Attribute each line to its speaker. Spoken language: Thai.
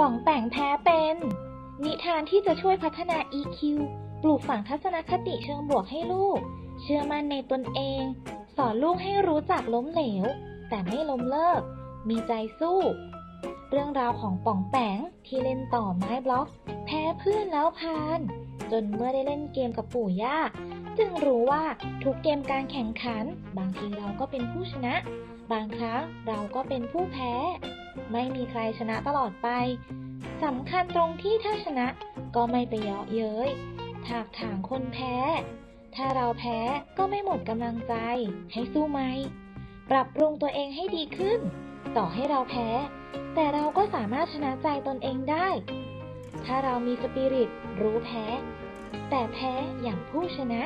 Speaker 1: ป่องแต่งแพ้เป็น นิทานที่จะช่วยพัฒนา EQ ปลูกฝังทัศนคติเชิงบวกให้ลูก เชื่อมั่นในตนเอง สอนลูกให้รู้จักล้มเหลว แต่ไม่ล้มเลิก มีใจสู้ เรื่องราวของป่องแปงที่เล่นต่อไม้บล็อก แพ้เพื่อนแล้วพาน จนเมื่อได้เล่นเกมกับปู่ย่า จึงรู้ว่าทุกเกมการแข่งขัน บางทีเราก็เป็นผู้ชนะ บางครั้งเราก็เป็นผู้แพ้ ไม่มีใครชนะตลอดไปสำคัญตรงที่ถ้าชนะก็ไม่ไปเยาะเย้ยถากถางคนแพ้ ถ้าเราแพ้ก็ไม่หมดกำลังใจ ให้สู้ไหม ปรับปรุงตัวเองให้ดีขึ้น ต่อให้เราแพ้ แต่เราก็สามารถชนะใจตนเองได้ ถ้าเรามีสปิริตรู้แพ้ แต่แพ้อย่างผู้ชนะ